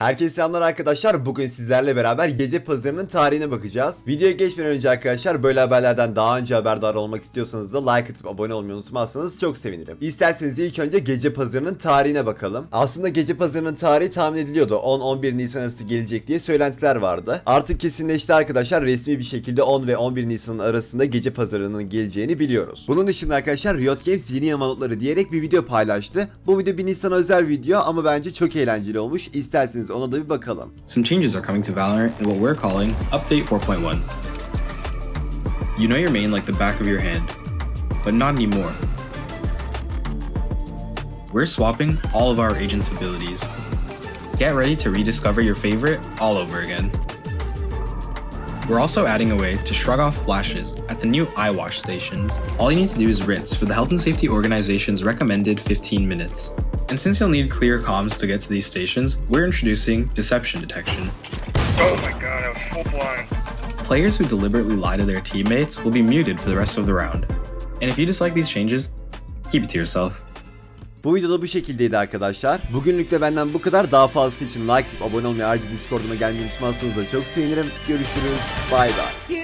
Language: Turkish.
Herkese selamlar arkadaşlar. Bugün sizlerle beraber gece pazarının tarihine bakacağız. Videoya geçmeden önce arkadaşlar böyle haberlerden daha önce haberdar olmak istiyorsanız da like atıp abone olmayı unutmazsanız çok sevinirim. İsterseniz ilk önce gece pazarının tarihine bakalım. Aslında gece pazarının tarihi tahmin ediliyordu. 10-11 Nisan arası gelecek diye söylentiler vardı. Artık kesinleşti arkadaşlar. Resmi bir şekilde 10 ve 11 Nisan arasında gece pazarının geleceğini biliyoruz. Bunun dışında arkadaşlar Riot Games yeni yamanotları diyerek bir video paylaştı. Bu video 1 Nisan özel video ama bence çok eğlenceli olmuş. İsterseniz ona da bir bakalım. Some changes are coming to Valorant in what we're calling Update 4.1. You know your main like the back of your hand, but not anymore. We're swapping all of our agent's abilities. Get ready to rediscover your favorite all over again. We're also adding a way to shrug off flashes at the new eye wash stations. All you need to do is rinse for the Health and Safety Organization's recommended 15 minutes. And since you'll need clear comms to get to these stations, we're introducing deception detection. Oh my god, I was full blind. Players who deliberately lie to their teammates will be muted for the rest of the round. And if you dislike these changes, keep it to yourself. Bu videoda bu şekildeydi arkadaşlar. Bugünlük de benden bu kadar. Daha fazlası için like abone olmayı ayrıca Discord'uma gelmeyi unutmazsanız da çok sevinirim. Görüşürüz. Bay bay.